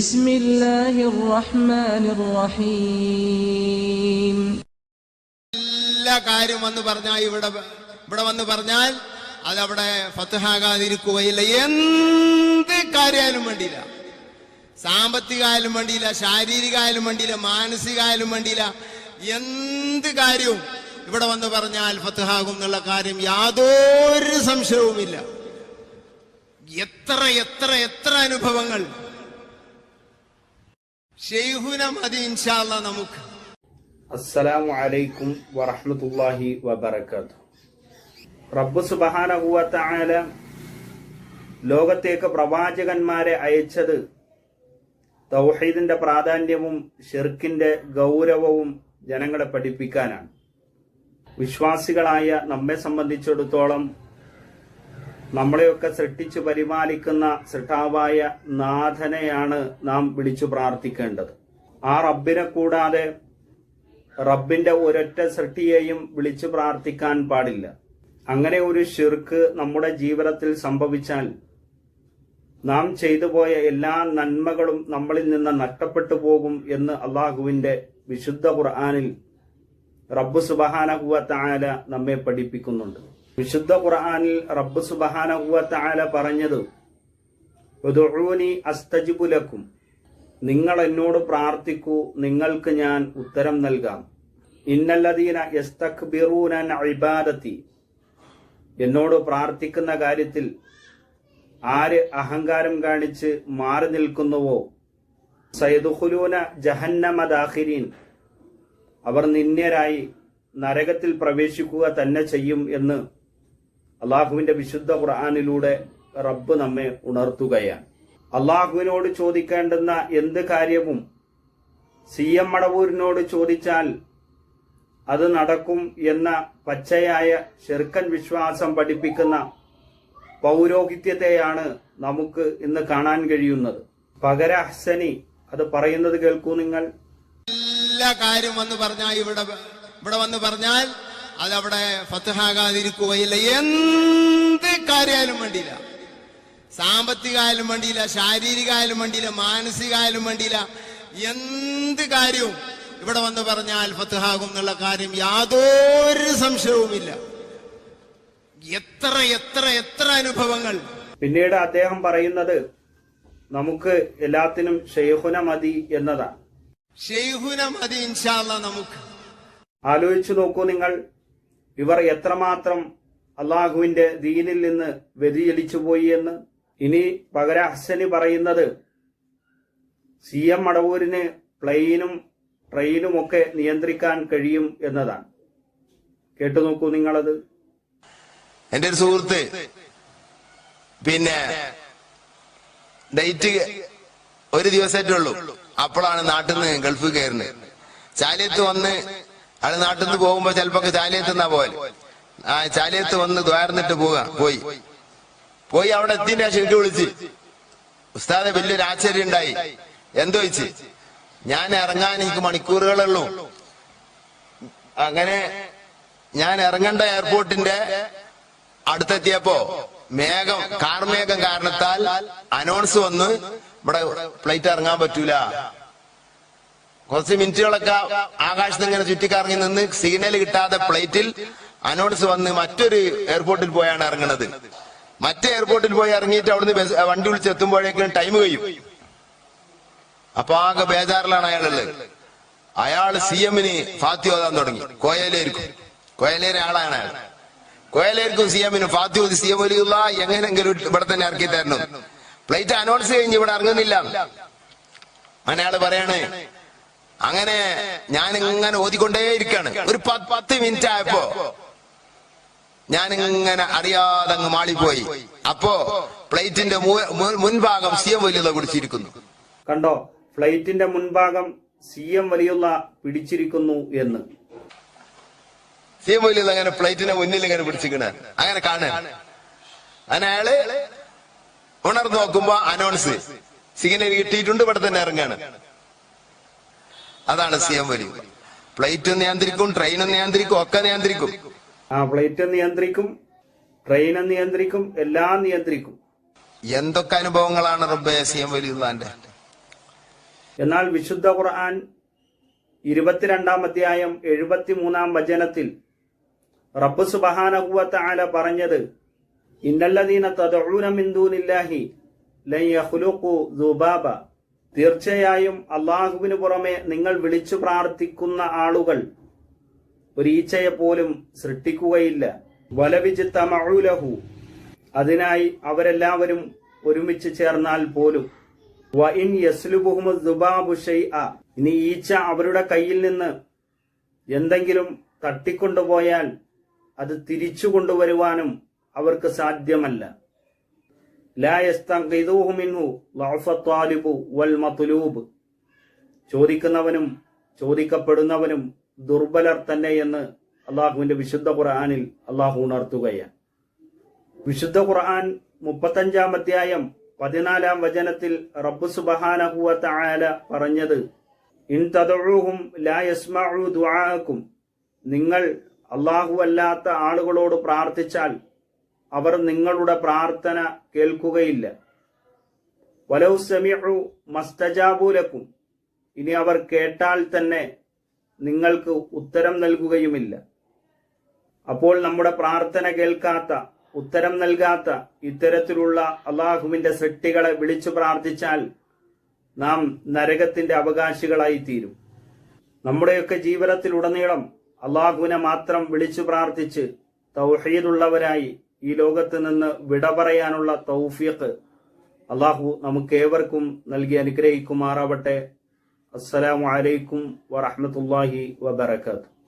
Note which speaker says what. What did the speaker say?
Speaker 1: بسم الله الرحمن الرحيم
Speaker 2: എല്ലാ കാര്യം വന്ന് പറഞ്ഞാൽ ഇവിടെ ഇവിടെ വന്ന് പറഞ്ഞാൽ അതവിടെ ഫത്തുഹാകാതിരിക്കുകയില്ല എന്ത് കാര്യമായാലും വേണ്ടിയില്ല സാമ്പത്തികമായാലും വേണ്ടിയില്ല ശാരീരികമായാലും വേണ്ടിയില്ല മാനസികമായാലും വേണ്ടിയില്ല എന്ത് കാര്യവും ഇവിടെ വന്ന് പറഞ്ഞാൽ ഫത്തുഹാകും എന്നുള്ള കാര്യം യാതൊരു സംശയവുമില്ല എത്ര എത്ര എത്ര അനുഭവങ്ങൾ ഷെയ്ഹുന മതി ഇൻഷാല്ല നമുക്ക്.
Speaker 3: അസ്സലാമു അലൈക്കും വറഹ്മത്തുള്ളാഹി വബറകാതുഹു. റബ്ബ് സുബ്ഹാനഹു വ തആല ലോകത്തേക്ക് പ്രവാചകന്മാരെ അയച്ചത് തൗഹീദിന്റെ പ്രാധാന്യവും ഷിർക്കിന്റെ ഗൗരവവും ജനങ്ങളെ പഠിപ്പിക്കാനാണ്. വിശ്വാസികളായ നമ്മെ സംബന്ധിച്ചിടത്തോളം നമ്മളെയൊക്കെ സൃഷ്ടിച്ചു പരിപാലിക്കുന്ന സൃഷ്ടാവായ നാഥനെയാണ് നാം വിളിച്ചു പ്രാർത്ഥിക്കേണ്ടത്. ആ റബ്ബിനെ കൂടാതെ റബ്ബിന്റെ ഒരൊറ്റ സൃഷ്ടിയെയും വിളിച്ചു പ്രാർത്ഥിക്കാൻ പാടില്ല. അങ്ങനെ ഒരു ഷിർക്ക് നമ്മുടെ ജീവിതത്തിൽ സംഭവിച്ചാൽ നാം ചെയ്തു പോയ എല്ലാ നന്മകളും നമ്മളിൽ നിന്ന് നഷ്ടപ്പെട്ടു പോകും എന്ന് അള്ളാഹുവിന്റെ വിശുദ്ധ ഖുർആാനിൽ റബ്ബു സുബഹാനഹുവ താല നമ്മെ പഠിപ്പിക്കുന്നുണ്ട്. വിശുദ്ധ ഖുർആാനിൽ റബ്ബ് സുബഹാനഹുവ താല പറഞ്ഞത് ഒതുഴൂനി അസ്തജിബുലക്കും നിങ്ങൾ എന്നോട് പ്രാർത്ഥിക്കൂ നിങ്ങൾക്ക് ഞാൻ ഉത്തരം നൽകാം. ഇന്നല്ലദീന യസ്തക്ബിറൂന അൻ ഇബാദത്തി. എന്നോട് പ്രാർത്ഥിക്കുന്ന കാര്യത്തിൽ ആര് അഹങ്കാരം കാണിച്ച് മാറി നിൽക്കുന്നുവോ? സൈദുഹുലൂന ജഹന്നമ ദാഖിരീൻ. അവർ നിന്ദ്യരായി നരകത്തിൽ പ്രവേശിക്കുക തന്നെ ചെയ്യും എന്ന് അള്ളാഹുവിന്റെ വിശുദ്ധ ഖുർആാനിലൂടെ റബ്ബ് നമ്മെ ഉണർത്തുകയാണ്. അള്ളാഹുവിനോട് ചോദിക്കേണ്ടുന്ന എന്ത് കാര്യവും സി എം മടവൂരിനോട് ചോദിച്ചാൽ അത് നടക്കും എന്ന പച്ചയായ ചെറുക്കൻ വിശ്വാസം പഠിപ്പിക്കുന്ന പൗരോഹിത്യത്തെയാണ് നമുക്ക് ഇന്ന് കാണാൻ കഴിയുന്നത്. പകര ഹസനി അത് പറയുന്നത് കേൾക്കൂ നിങ്ങൾ.
Speaker 2: എല്ലാ കാര്യം വന്ന് പറഞ്ഞാൽ ഇവിടെ ഇവിടെ വന്ന് പറഞ്ഞാൽ അതവിടെ ഫത്തുഹാകാതിരിക്കുകയില്ല എന്ത് കാര്യമായാലും വേണ്ടിയില്ല. സാമ്പത്തികമായാലും വേണ്ടിയില്ല ശാരീരികമായാലും വേണ്ടിയില്ല മാനസികമായാലും വേണ്ടിയില്ല. എന്ത് കാര്യവും ഇവിടെ വന്ന് പറഞ്ഞാൽ ഫത്തുഹാകും എന്നുള്ള കാര്യം യാതൊരു സംശയവുമില്ല. എത്ര എത്ര എത്ര അനുഭവങ്ങൾ.
Speaker 3: പിന്നീട് അദ്ദേഹം പറയുന്നത് നമുക്ക് എല്ലാത്തിനും ഷെയ്ഹുന മതി എന്നതാണ്.
Speaker 2: ഷെയ്ഹുന മതി ഇൻഷാല്ല നമുക്ക്.
Speaker 3: ആലോചിച്ചു നോക്കൂ നിങ്ങൾ ഇവർ എത്രമാത്രം അള്ളാഹുവിന്റെ ദീനിൽ നിന്ന് വ്യതിചലിച്ചു പോയി എന്ന് ഇനി പകര ഹസനി പറയുന്നത് സി എം മടവൂരിന് പ്ലെയിനും ട്രെയിനും ഒക്കെ നിയന്ത്രിക്കാൻ കഴിയും എന്നതാണ്. കേട്ടു നോക്കൂ നിങ്ങളത്.
Speaker 2: എന്റെ ഒരു സുഹൃത്ത് പിന്നെ ഡേറ്റ് ഒരു ദിവസമായിട്ടുള്ളൂ അപ്പോഴാണ് നാട്ടിൽ നിന്ന് ഗൾഫ് കയറുന്നത്. ചാലിയത്ത് വന്ന് ആൾ നാട്ടിൽ നിന്ന് പോകുമ്പോ ചിലപ്പോ ചാലിയത്ത് നിന്നാ പോലെ ആ ചാലിയത്ത് വന്ന് ദ്വാരന്നിട്ട് പോവാ പോയി. പോയി അവിടെ എത്തിന്റെ ശരിക്കും വിളിച്ച്. ഉസ്താദെ വലിയൊരു ആശ്ചര്യം ഉണ്ടായി. എന്തോ വെച്ച് ഞാൻ ഇറങ്ങാൻ എനിക്ക് മണിക്കൂറുകളുള്ളൂ അങ്ങനെ ഞാൻ ഇറങ്ങേണ്ട എയർപോർട്ടിന്റെ അടുത്തെത്തിയപ്പോ മേഘം കാർമേഘം കാരണത്താൽ അനൗൺസ് വന്ന് ഇവിടെ ഫ്ലൈറ്റ് ഇറങ്ങാൻ പറ്റൂല. കുറച്ച് മിനിറ്റുകളൊക്കെ ആകാശത്ത് ഇങ്ങനെ ചുറ്റിക്കറങ്ങി നിന്ന് സിഗ്നൽ കിട്ടാതെ പ്ലേറ്റിൽ അനൗൺസ് വന്ന് മറ്റൊരു എയർപോർട്ടിൽ പോയാണ് ഇറങ്ങുന്നത് മറ്റേ എയർപോർട്ടിൽ പോയി ഇറങ്ങിയിട്ട് അവിടുന്ന് വണ്ടി വിളിച്ച് എത്തുമ്പോഴേക്കും ടൈം കഴിയും. അപ്പൊ ആകെ ബേജാറിലാണ് അയാളുള്ളത്. അയാൾ സി എമ്മിന് ഫാത്തി ഓതാൻ തുടങ്ങി. കോയലേർക്കും കോയലേരെ ആളാണ് അയാൾ. കോയലേർക്കും സി എമ്മിന് ഫാത്തി ഓതി സി എം ഒലിയുള്ള എങ്ങനെങ്കിലും ഇവിടെ തന്നെ ഇറക്കി തരണം. പ്ലേറ്റ് അനൗൺസ് കഴിഞ്ഞ് ഇവിടെ ഇറങ്ങുന്നില്ല. അങ്ങനെ അയാൾ പറയാണ് അങ്ങനെ ഞാൻ ഇങ്ങനെ ഓതിക്കൊണ്ടേയിരിക്കാണ്. ഒരു പത്ത് മിനിറ്റ് ആയപ്പോ ഞാൻ ഇങ്ങനെ അറിയാതെ അങ്ങ് മാളിപ്പോയി. അപ്പോ പ്ലേറ്റിന്റെ മുൻഭാഗം സി എം വലിയ പിടിച്ചിരിക്കുന്നു.
Speaker 3: കണ്ടോ? ഫ്ലൈറ്റിന്റെ മുൻഭാഗം സി എം വലിയുള്ള പിടിച്ചിരിക്കുന്നു എന്ന്.
Speaker 2: സി എം വലിയ അങ്ങനെ പ്ലേറ്റിന്റെ മുന്നിൽ ഇങ്ങനെ പിടിച്ചിരിക്കണ. അങ്ങനെ കാണാൻ അങ്ങനെ അയാൾ ഉണർന്നു നോക്കുമ്പോ അനൗൺസ് സിഗ്നൽ കിട്ടിയിട്ടുണ്ട് ഇവിടെ തന്നെ ഇറങ്ങാണ്. അതാണ് സി എം വലി പ്ലേറ്റ് നിയന്ത്രിക്കും ട്രെയിനും നിയന്ത്രിക്കും ഒക്കെ നിയന്ത്രിക്കും.
Speaker 3: ആ ഫ്ലൈറ്റ് നിയന്ത്രിക്കും ട്രെയിൻ നിയന്ത്രിക്കും എല്ലാം നിയന്ത്രിക്കും.
Speaker 2: എന്തൊക്കെ അനുഭവങ്ങളാണ് റബ്ബേ സി എം വലിയുള്ളാന്റെ
Speaker 3: എന്നാൽ വിശുദ്ധ ഖുർആൻ ഇരുപത്തിരണ്ടാം അധ്യായം എഴുപത്തിമൂന്നാം വചനത്തിൽ റബ്ബ് സുബഹാനഹുവത്ത ആല പറഞ്ഞത് ഇന്നല്ലദീന തദഊന മിൻ ദൂനില്ലാഹി ലൻ യഖ്ലുഖു ദുബാബ. തീർച്ചയായും അള്ളാഹുവിന് പുറമെ നിങ്ങൾ വിളിച്ചു പ്രാർത്ഥിക്കുന്ന ആളുകൾ ഒരീച്ചയെ പോലും സൃഷ്ടിക്കുകയില്ല. വലവിജ് തമഴുലഹു അതിനായി അവരെല്ലാവരും ഒരുമിച്ച് ചേർന്നാൽ പോലും. വ ഇൻ യസ്ലുബുഹുമു ദുബാബു ഇനി ഈച്ച അവരുടെ കയ്യിൽ നിന്ന് എന്തെങ്കിലും തട്ടിക്കൊണ്ടുപോയാൽ അത് തിരിച്ചു കൊണ്ടുവരുവാനും അവർക്ക് സാധ്യമല്ല. ചോദിക്കുന്നവനും ചോദിക്കപ്പെടുന്നവനും ദുർബലർ തന്നെ എന്ന് അള്ളാഹുവിന്റെ വിശുദ്ധ ഖുർആാനിൽ അള്ളാഹു ഉണർത്തുകയാണ്. വിശുദ്ധ ഖുർആൻ മുപ്പത്തഞ്ചാം അധ്യായം പതിനാലാം വചനത്തിൽ റബ്ബു സുബഹാനഹുവ തആല പറഞ്ഞത് ഇൻ തദഊഹും ലാ യസ്മഉ ദുആഅക്കും. നിങ്ങൾ അള്ളാഹു അല്ലാത്ത ആളുകളോട് പ്രാർത്ഥിച്ചാൽ അവർ നിങ്ങളുടെ പ്രാർത്ഥന കേൾക്കുകയില്ല. വലൗ സമിഉ മസ്തജാബൂലക്കും ഇനി അവർ കേട്ടാൽ തന്നെ നിങ്ങൾക്ക് ഉത്തരം നൽകുകയുമില്ല. അപ്പോൾ നമ്മുടെ പ്രാർത്ഥന കേൾക്കാത്ത ഉത്തരം നൽകാത്ത ഇത്തരത്തിലുള്ള അള്ളാഹുവിന്റെ സൃഷ്ടികളെ വിളിച്ചു പ്രാർത്ഥിച്ചാൽ നാം നരകത്തിന്റെ അവകാശികളായി തീരും. നമ്മുടെയൊക്കെ ജീവിതത്തിലുടനീളം അള്ളാഹുവിനെ മാത്രം വിളിച്ചു പ്രാർത്ഥിച്ച് തൗഹീദുള്ളവരായി ഈ ലോകത്ത് നിന്ന് വിട പറയാനുള്ള തൗഫീഖ് അള്ളാഹു നമുക്കേവർക്കും നൽകി അനുഗ്രഹിക്കുമാറാവട്ടെ. അസ്സലാമു അലൈക്കും വറഹ്മത്തുള്ളാഹി വബറകാതുഹു.